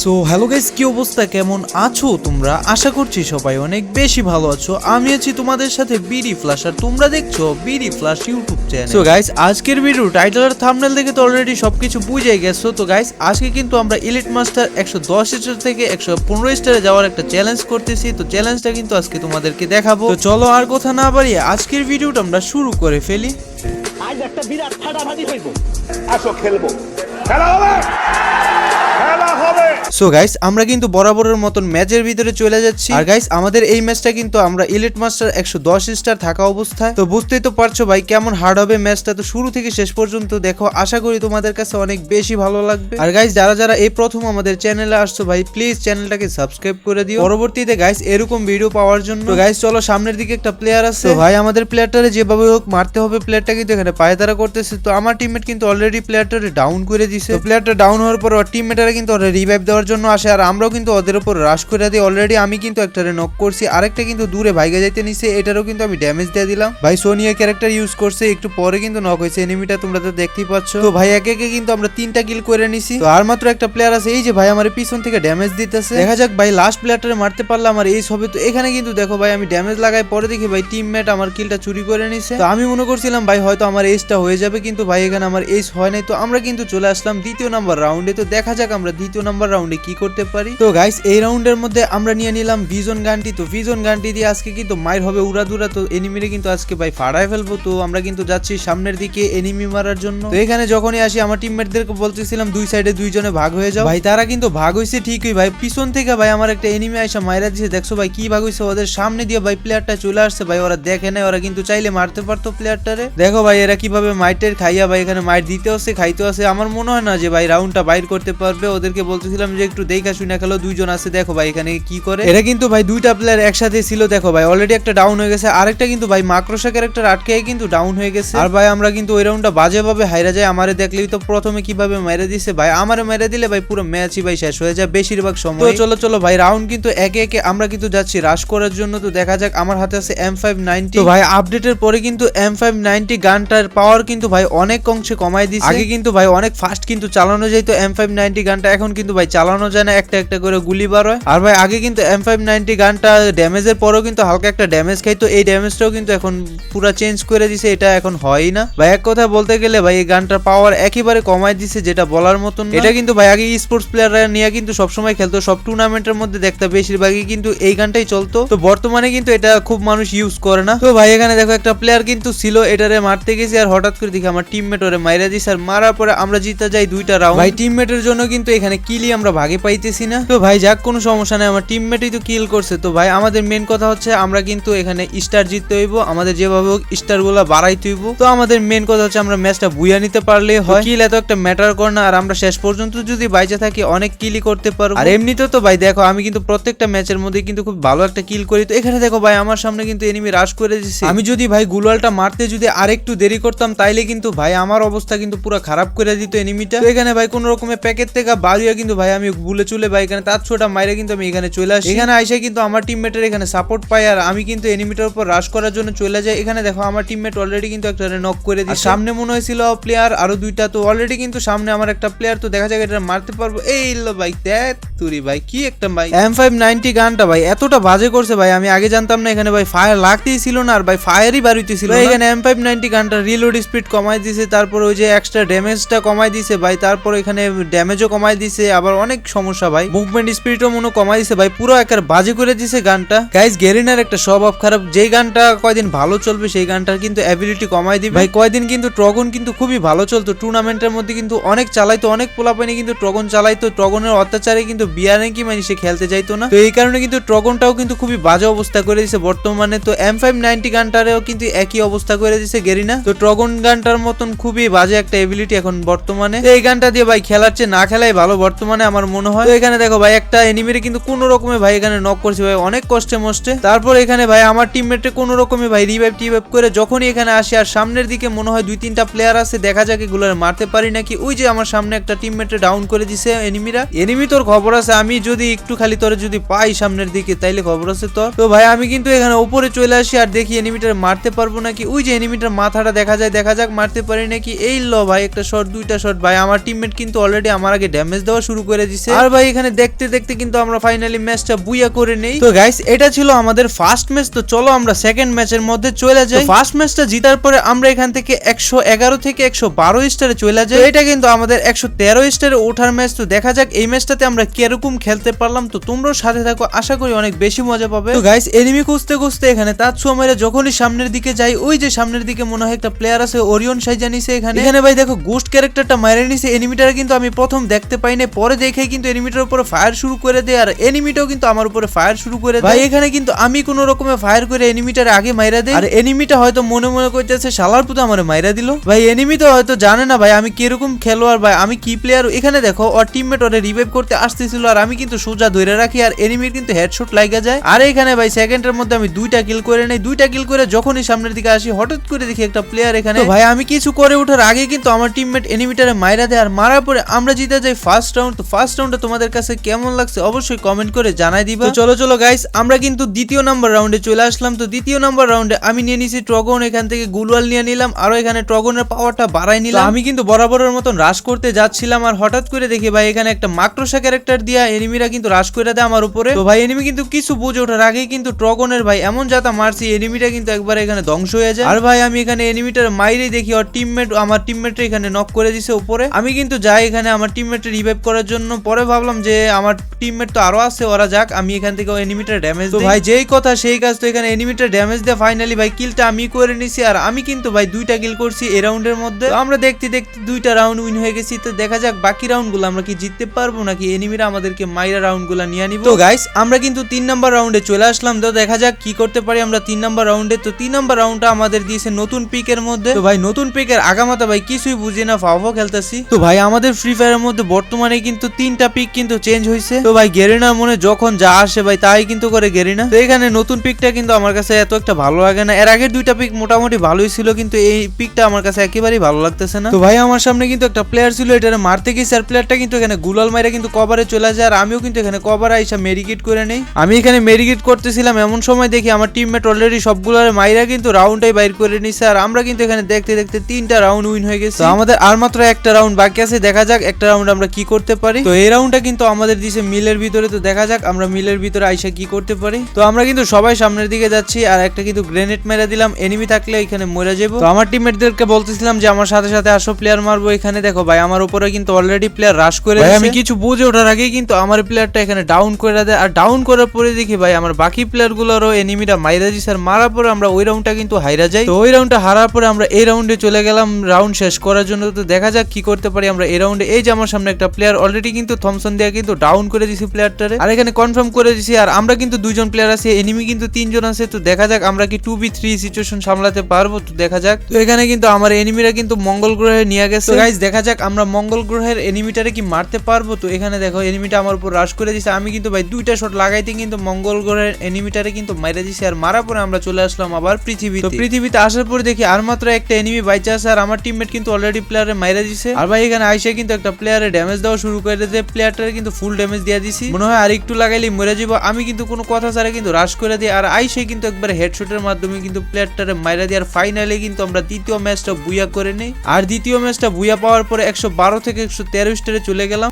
So hello guys কি অবস্থা? কেমন আছো তোমরা? আশা করছি সবাই অনেক বেশি ভালো আছো। আমি আছি তোমাদের সাথে বিডি ফ্ল্যাশ আর তোমরা দেখছ BD flash YouTube channel so guys আজকের ভিডিও টাইটেল আর থাম্বনেল দেখে তো অলরেডি সবকিছু বুঝে গেছো। তো গাইস আজকে কিন্তু আমরা ইলিট মাস্টার একশো দশ স্টার থেকে একশো পনেরো স্টারে যাওয়ার একটা চ্যালেঞ্জ করতেছি। তো চ্যালেঞ্জটা কিন্তু আজকে তোমাদেরকে দেখাবো। তো চলো আর কথা না বাড়িয়ে আজকের ভিডিওটা আমরা শুরু করে ফেলি। আজ একটা বিরাট ফাটাফাটি হইব। আসো, খেলব। খেলা হবে! সো গাইস আমরা কিন্তু বরাবরের মতন ম্যাচের ভিতরে চলে যাচ্ছি। আর গাইস আমাদের এই ম্যাচটা কিন্তু আমরা ইলিট মাস্টার একশো দশ স্টার থাকা অবস্থায়। তো বুঝতেই তো পারছ ভাই, কেমন হার্ড হবে ম্যাচটা তো শুরু থেকে শেষ পর্যন্ত দেখো, আশা করি তোমাদের কাছে অনেক বেশি ভালো লাগবে। আর গাইস যারা যারা এই প্রথম আমাদের চ্যানেলে আসছো ভাই প্লিজ চ্যানেলটাকে সাবস্ক্রাইব করে দিও। পরবর্তীতে গাইস এরকম ভিডিও পাওয়ার জন্য। গাইস চলো, সামনের দিকে একটা প্লেয়ার আছে। ভাই, আমাদের প্লেয়ারটারে যেভাবে হোক মারতে হবে প্লেয়ারটা কিন্তু এখানে পায়ে তারা করতেছে। তো আমার টিমমেট কিন্তু অলরেডি প্লেয়ারটারে ডাউন করে দিছে। প্লেয়ারটা ডাউন হওয়ার পর টিমমেটারা কিন্তু রিভাইভ দেওয়ার জন্য আসে, আর আমরাও কিন্তু ওদের উপর রাশ করে দিই। অলরেডি আমি কিন্তু একটারে নক করছি, আরেকটা কিন্তু দূরে ভাইগা যাইতে নিছে, এটারও কিন্তু আমি ড্যামেজ দিয়ে দিলাম। ভাই সোনিয়া ক্যারেক্টার ইউজ করছে, একটু পরে কিন্তু নক হয়েছে এনিমিটা তোমরা তো দেখতেই পাচ্ছ। তো ভাই, একে একে কিন্তু আমরা তিনটা কিল করে নিছি। তো আর মাত্র একটা প্লেয়ার আছে, এই যে ভাই আমার পিছন থেকে ড্যামেজ দিতেছে। দেখা যাক ভাই লাস্ট প্লেয়ারটারে মারতে পারলাম, আর এই সবে তো, এখানে কিন্তু দেখো ভাই, আমি ড্যামেজ লাগাই পরে দেখি ভাই টিমমেট আমার কিলটা চুরি করে নিছে। তো আমি মনে করছিলাম ভাই, হয়তো আমার এজটা হয়ে যাবে, কিন্তু ভাই, এখানে আমার এজ হয় নাই। তো আমরা কিন্তু চলে আসলাম দ্বিতীয় নাম্বার রাউন্ডে তো দেখা যাক আমরা দ্বিতীয় নাম্বার রাউন্ডে কি করতে পারি? তো গাইস এই রাউন্ডের মধ্যে আমরা নিয়ে নিলাম ভিজন গানটি তো ভিজন গানটি দিয়ে আজকে কিন্তু মায়ের হবে উড়াদুরা তো এনিমিরে কিন্তু আজকে ভাই ফাড়ায় ফেলব। তো আমরা কিন্তু যাচ্ছি সামনের দিকে এনিমি মারার জন্য। তো এখানে যখনই আসি, আমার টিমমেটদেরকে বলতেছিলাম, দুই সাইডে দুইজনে ভাগ হয়ে যাও। ভাই, তারা কিন্তু ভাগ হয়েছে ঠিকই। ভাই, পিছন থেকে ভাই আমার একটা এনিমি আইসা মাইরা দিছে। দেখছ ভাই, কি ভাগ হয়েছে ওদের সামনে দিয়ে ভাই প্লেয়ারটা চলে আসছে। ভাই, ওরা দেখে নেয় ওরা কিন্তু চাইলে মারতে পারতো প্লেয়ারটারে দেখো ভাই, এরা কীভাবে মাইটের খাইয়া ভাই এখানে মাইট দিতে হচ্ছে খাইতে হচ্ছে আমার মনে হয় না যে ভাই রাউন্ডটা বাইর করতে পারবে। ওদেরকে বলতেছিলাম যে একটু দেখা শুনে খেলো দুইজন আছে দেখো ভাই এখানে কি করে? এরা কিন্তু ভাই দুইটা প্লেয়ার একসাথে ছিল দেখো ভাই অলরেডি একটা ডাউন হয়ে গেছে। আরেকটা কিন্তু ভাই মাক্রোসা ক্যারেক্টার আটকে কিন্তু ডাউন হয়ে গেছে। আর ভাই আমরা কিন্তু ওই রাউন্ডটা বাজেভাবে হাইরা যায় আমারে দেখলেই তো প্রথমে কীভাবে মেরে দিছে ভাই। আমারে মেরে দিলে ভাই পুরো ম্যাচই ভাই শেষ হয়ে যায় বেশিরভাগ সময়। তো চলো চলো ভাই রাউন্ড কিন্তু একে একে আমরা কিন্তু যাচ্ছি রাশ করার জন্য। তো দেখা যাক আমার হাতে আছে এম ফাইভ নাইনটি তো ভাই আপডেটের পরে কিন্তু এম ফাইভ নাইনটি গানটার পাওয়ার কিন্তু ভাই অনেক অংশে কমাই দিছে। আগে কিন্তু ভাই অনেক ফাস্ট কিন্তু চালানো যেত এম ফাইভ নাইনটি গানটা এখন কিন্তু ভাই চালানো যায় না একটা একটা করে গুলি বার হয়। আর ভাই আগে কিন্তু এম ফাইভ নাইনটি গানটা ড্যামেজের পরেও কিন্তু হালকা একটা ড্যামেজ খাইতো এই ড্যামেজটাও কিন্তু এখন পুরো চেঞ্জ করে দিছে এটা এখন হয়ই না। ভাই এক কথা বলতে গেলে ভাই এই গানটার পাওয়ার একেবারে কমাই দিছে যেটা বলার মতন এটা কিন্তু ভাই আগে স্পোর্টস প্লেয়াররা নিয়ে কিন্তু সবসময় খেলতো সব টুর্নামেন্টের মধ্যে দেখতে বেশিরভাগই কিন্তু এই গানটাই চলতো। তো বর্তমানে কিন্তু এটা খুব মানুষ ইউজ করে না। তো ভাই এখানে দেখো একটা প্লেয়ার কিন্তু ছিল এটারে মারতে গেছি আর হঠাৎ করে দেখি আমার টিমমেট ওরে মাইরা দিছে আর মারার পরে আমরা জিতে যাই দুইটা রাউন্ড ভাই টিমমেটের জন্য কিন্তু এখানে কিলি আমরা ভাগে পাইতেছি না। তো ভাই যাক, কোনো সমস্যা নাই। আমার টিমমেটই তো কিল করছে। তো ভাই, আমাদের মেন কথা হচ্ছে আমরা কিন্তু এখানে স্টার জিততে হইব। আমাদের যেভাবে হোক স্টারগুলা বাড়াইতে হইব। তো আমাদের মেন কথা হচ্ছে আমরা ম্যাচটা বুয়া নিতে পারলে হয়। কিল এত একটা ম্যাটার করে না। আর আমরা শেষ পর্যন্ত যদি বাইচে থাকি, অনেক কিলই করতে পারব। আর এমনিতে তো ভাই, দেখো, আমি কিন্তু প্রত্যেকটা ম্যাচের মধ্যে কিন্তু খুব ভালো একটা কিল করি। তো এখানে দেখো ভাই, আমার সামনে কিন্তু এনিমি রাশ করে দিচ্ছে আমি যদি ভাই গুলালটা মারতে যদি আরেকটু দেরি করতাম, তাইলে কিন্তু ভাই আমার অবস্থা কিন্তু পুরো খারাপ করে দিত এনিমিটা তো এখানে ভাই কোন রকমের প্যাকেট থেকে বাড়িয়ে কিন্তু ভাই আমি ভুলে চলে ভাই এখানে তার ছোটা মাইরে কিন্তু আমি এখানে চলে আসি। এখানে আইসে কিন্তু আমার টিমমেটের এখানে সাপোর্ট পাই আর আমি কিন্তু এনিমিটার উপর রাশ করার জন্য চলে যাই। এখানে দেখো আমার টিমমেট অলরেডি কিন্তু একটা নক করে দিই সামনে মনে হয়েছিল প্লেয়ার আরও দুইটা। তো অলরেডি কিন্তু সামনে আমার একটা প্লেয়ার তো দেখা যায় এটা মারতে পারব। এই লো ভাই দেখ তুরি ভাই কি একটা ভাই। এম ফাইভ নাইনটি গানটা ভাই এতটা বাজে করছে ভাই আমি আগে জানতাম না এখানে ভাই ফায়ার লাগতেই ছিল না আর ভাই ফায়ারই বাড়িতেছিল এখানে এম ফাইভ নাইনটি গানটা রিলোড স্পিড কমাই দিছে তারপর ওই যে এক্সট্রা ড্যামেজটা কমাই দিছে ভাই তারপর এখানে ড্যামেজও কমাই দিছে আবার অনেক সমস্যা ভাই। মুভমেন্ট স্পিডও মনে কমাই দিছে ভাই। পুরো একার বাজে করে দিছে গানটা। গাইস গেরিনার একটা স্বভাব খারাপ। যেই গানটা কয়দিন ভালো চলবে সেই গানটার কিন্তু অ্যাবিলিটি কমাই দিবে। ভাই, কয়দিন কিন্তু ট্রগন কিন্তু খুবই ভালো চলতো। টুর্নামেন্টের মধ্যে কিন্তু অনেক চালাইতো, অনেক পোলাপানি কিন্তু ট্রগন চালাইতো। ট্রগনের অত্যাচারে কিন্তু বিয়ারে কি মানে সে খেলতে যাইতো না। তো এই কারণে কিন্তু ট্রগনটাও কিন্তু খুবই বাজে অবস্থা করে দিছে বর্তমানে। তো এম ফাইভ নাইনটি গানটারেও কিন্তু একই অবস্থা করে দিছে গেরিনা তো ট্রগন গানটার মতন খুবই বাজে একটা এবিলিটি এখন বর্তমানে। এই গানটা দিয়ে ভাই খেলার চেয়ে না খেলাই ভালো। বর্তমানে আমার মনে হয়। তো এখানে দেখো ভাই, একটা এনিমিরে কিন্তু কোনো রকমে ভাই এখানে নক করছে ভাই, অনেক কষ্টে মষ্টে। তারপর এখানে ভাই, আমার টিমমেটে কোনো রকমে ভাই রিভাইভ টিভাইভ করে যখনই এখানে আসে, আর সামনের দিকে মনে হয় দুই তিনটা প্লেয়ার আছে, দেখা যাক এগুলো মারতে পারি নাকি। ওই যে আমার সামনে একটা টিমমেটে ডাউন করে দিছে এনিমিরা এনিমি তোর খবর আছে, আমি যদি একটু খালি তোরে যদি পাই সামনের দিকে, তাইলে খবর আছে তোর। তো ভাই, আমি কিন্তু এখানে উপরে চলে আসি, আর দেখি এনিমিটার মারতে পারব নাকি। ওই যে এনিমিটার মাথাটা দেখা যায়, দেখা যাক মারতে পারি নাকি। এই ল ভাই, একটা শট দুইটা শট ভাই, আমার টিমমেট কিন্তু অলরেডি আমার আগে ড্যামেজ দেওয়া শুরু করে দিছে। আর ভাই এখানে দেখতে দেখতে কিন্তু আমরা ফাইনালি ম্যাচটা বুইয়া করে নেই। তো গাইস এটা ছিল আমাদের ফার্স্ট ম্যাচ তো চলো আমরা সেকেন্ড ম্যাচের মধ্যে চলে যাই। ফার্স্ট ম্যাচটা জিতার পরে আমরা এখান থেকে একশো এগারো থেকে একশো বারো স্টারে চলে যাই। এটা কিন্তু আমাদের একশো তেরো স্টারে ওঠার ম্যাচ তো দেখা যাক এই ম্যাচটাতে আমরা কীরকম খেলতে পারলাম। তো তোমরাও সাথে থাকো আশা করি অনেক বেশি মজা পাবে। তো গাইস এনিমি খুঁজতে খুঁজতে এখানে তার মেরে যখনই সামনের দিকে যাই ওই যে সামনের দিকে মনে হয় একটা প্লেয়ার আছে ওরিয়ন সাইজা নিছে এখানে। এখানে ভাই দেখো গোস্ট ক্যারেক্টারটা মারে নিছে এনিমিটারে কিন্তু আমি প্রথম দেখতে পাই না পরে দেখে কিন্তু এনিমিটার উপরে ফায়ার শুরু করে দেয় আর এনিমিটাও কিন্তু আমার উপরে ফায়ার শুরু করে দেয়। ভাই এখানে কিন্তু আমি কোন রকমে ফায়ার করে এনিমিটার আগে মাইরা দেই। আর এনিমিটা হয়তো মনে মনে কইতেছে শালার পুতো আমার মাইরা দিল। ভাই এনিমি তো হয়তো জানে না ভাই আমি কীরকম খেলোয়াড় ভাই আমি কি প্লেয়ার এখানে দেখো ওর টিমমেট ওরে রিভাইভ করতে আসতেছিল আর আমি কিন্তু সোজা ধরে রাখি আর এনিমির কিন্তু হেডশট লাগা যায়। আর এখানে ভাই সেকেন্ডের মধ্যে আমি দুইটা কিল করে নেই দুইটা কিল করে যখনই সামনের দিকে আসি হঠাৎ করে দেখি একটা প্লেয়ার এখানে। তো ভাই আমি কিছু করে ওঠার আগে কিন্তু আমার টিমমেট এনিমিটারে মাইরা দেয় আর মারার পরে আমরা জিতে যাই ফার্স্ট রাউন্ড তো ফার্স্ট রাউন্ডে তোমাদের কাছে কেমন লাগছে অবশ্যই কমেন্ট করে জানাই দিবা। তো চলো চলো গাইস আমরা কিন্তু দ্বিতীয় নাম্বার রাউন্ডে চলে আসলাম। তো দ্বিতীয় নাম্বার রাউন্ডে আমি নিয়ে নিছি ট্রগন এখান থেকে গুলওয়াল নিয়ে নিলাম আরও এখানে ট্রগনের পাওয়ারটা বাড়াই নিলাম। আমি কিন্তু বরাবরের মতন রাশ করতে যাচ্ছিলাম আর হঠাৎ করে দেখি ভাই এখানে একটা মাক্রোসা ক্যারেক্টার দিয়া এনিমিরা কিন্তু রাশ করে দেয় আমার উপরে। তো ভাই এনিমি কিন্তু কিছু বুঝে ওঠার আগেই কিন্তু ট্রগনের ভাই এমন যাতা মারছি এনিমিটা কিন্তু একবার এখানে ধ্বংস হয়ে যায়। আর ভাই আমি এখানে এনিমিটার মাইরেই দেখি ওর টিমমেট আমার টিমমেট এখানে নক করে দিছে উপরে। আমি কিন্তু যাই এখানে আমার টিমমেট রিভাইভ করার জন্য। পরে ভাবলাম যে আমার টিমমেট তো আরও আছে ওরা যাক আমি এখান থেকে এনিমিটার ড্যামেজ তো ভাই যেই কথা সেই কাজ তো এখানে এনিমিটার ড্যামেজ দিয়ে। ফাইনালি ভাই কিলটা আমি করে নিছি আর আমি কিন্তু ভাই দুইটা কিল করছি এই রাউন্ডের মধ্যে। আমরা দেখতে দেখতে দুইটা রাউন্ড উইন হয়ে গেছি তো দেখা যাক বাকি রাউন্ডগুলো আমরা কি জিততে পারব নাকি এনিমিরা আমাদেরকে মাইরা রাউন্ডগুলা নিয়ে নিব। তো গাইস আমরা কিন্তু তিন নাম্বার রাউন্ডে চলে আসলাম তো দেখা যাক কি করতে পারি আমরা তিন নাম্বার রাউন্ডে তো তিন নাম্বার রাউন্ডটা আমাদের দিয়েছে নতুন পিকের মধ্যে। তো ভাই নতুন পিকের আগামাতা ভাই কিছুই বুঝি না ফাওয়া খেলতেছি। তো ভাই আমাদের ফ্রি ফায়ারের মধ্যে বর্তমানে কিন্তু তিনটা পিক কিন্তু চেঞ্জ হয়েছে তো ভাই গেরিনার মনে যখন যা আসে ভাই, তাই কিন্তু করে গেরিনা। তো এখানে নতুন পিকটা কিন্তু আমার কাছে এত একটা ভালো লাগে না। এর আগের দুইটা পিক মোটামুটি ভালোই ছিল, কিন্তু এই পিকটা আমার কাছে একেবারেই ভালো লাগতেছে না। তো ভাই, আমার সামনে কিন্তু একটা প্লেয়ার ছিল এটা মারতে গেছে। আর প্লেয়ারটা কিন্তু এখানে গুলাল মাইরা কিন্তু কভারে চলে যায়। আর আমিও কিন্তু এখানে কভার আইসা মেরিগেট করে নেই। আমি এখানে মেরিগেট করতেছিলাম, এমন সময় দেখি আমার টিমমেট অলরেডি সবগুলোর মাইরা কিন্তু রাউন্ডটাই বাইর করে নিছে। আর আমরা কিন্তু এখানে দেখতে দেখতে তিনটা রাউন্ড উইন হয়ে গেছে। আমাদের আর মাত্র একটা রাউন্ড বাকি আছে। দেখা যাক একটা রাউন্ড আমরা কি করতে পারি। তো এই রাউন্ডটা কিন্তু আমাদের দিছে মিলের ভিতরে। তো দেখা যাক আমরা মিলের ভিতরে আইসা কি করতে পারি। তো আমরা কিন্তু সবাই সামনের দিকে যাচ্ছি আর একটা কিন্তু গ্রেনেড মেরে দিলাম। এনিমি থাকলে এখানে মরে যাব। তো আমার টিমমেটদেরকে বলতেছিলাম যে আমার সাথে সাথে আসো প্লেয়ার মারবো এখানে। দেখো ভাই আমার উপরে কিন্তু অলরেডি প্লেয়ার রাশ করে ভাই, আমি কিছু বুঝে ওঠার আগেই কিন্তু আমার প্লেয়ারটা এখানে ডাউন করে দেয়। আর ডাউন করার পরে দেখি ভাই আমার বাকি প্লেয়ার গুলোরও এনিমিটা মাইরা দিছে। আর মারার পরে আমরা ওই রাউন্ডটা কিন্তু হাইরা যাই। তো ওই রাউন্ডটা হারার পরে আমরা এই রাউন্ডে চলে গেলাম রাউন্ড শেষ করার জন্য। তো দেখা যাক কি করতে পারি আমরা এই রাউন্ডে এই যে আমার সামনে একটা প্লেয়ার অলরেডি কিন্তু থমসন দিয়ে কিন্তু ডাউন করে দিছি প্লেয়ারটারে আর এখানে কনফার্ম করে দিছি, আর আমরা কিন্তু দুইজন প্লেয়ার আছে এনিমি কিন্তু তিনজন আছে, তো দেখা যাক আমরা কি টু বি থ্রি সিচুয়েশন সামলাতে পারব, তো দেখা যাক। তো এখানে কিন্তু আমার এনিমিরা কিন্তু মঙ্গল গ্রহে নিয়ে গেছে। গাইজ দেখা যাক আমরা মঙ্গল গ্রহের এনিমিটারে কি মারতে পারব। তো এখানে দেখো এনিমিটা আমার উপর রাশ করে দিছে। আমি কিন্তু ভাই দুইটা শট লাগাইতে কিন্তু মঙ্গল গ্রহের এনিমিটারে কিন্তু মাইরা দিছে, আর মারার পরে আমরা চলে আসলাম আবার পৃথিবীতে। পৃথিবীতে আসার পরে দেখি আর মাত্র একটা এনিমি বাইচে আছে, আর আমার টিমমেট কিন্তু অলরেডি প্লেয়ারে মাইরা দিছে। আর ভাই এখানে আইসে কিন্তু একটা প্লেয়ারে ড্যামেজ দেওয়া শুরু করে দিতে প্লেয়ারটারে কিন্তু ফুল ড্যামেজ দিয়ে দিছি। মনে হয় আর একটু লাগাইলে মরে যাব আমি কিন্তু কোনো কথা ছাড়া কিন্তু রাশ করে দিই। আর আইসে কিন্তু একবার হেডশটের মাধ্যমে কিন্তু প্লেয়ারটারে মাইরা দিয়ে আর ফাইনালি কিন্তু আমরা দ্বিতীয় ম্যাচটা বুইয়া করে নেই। আর দ্বিতীয় ম্যাচটা বুয়া পাওয়ার পরে একশো বারো থেকে একশো তেরো স্টারে চলে গেলাম।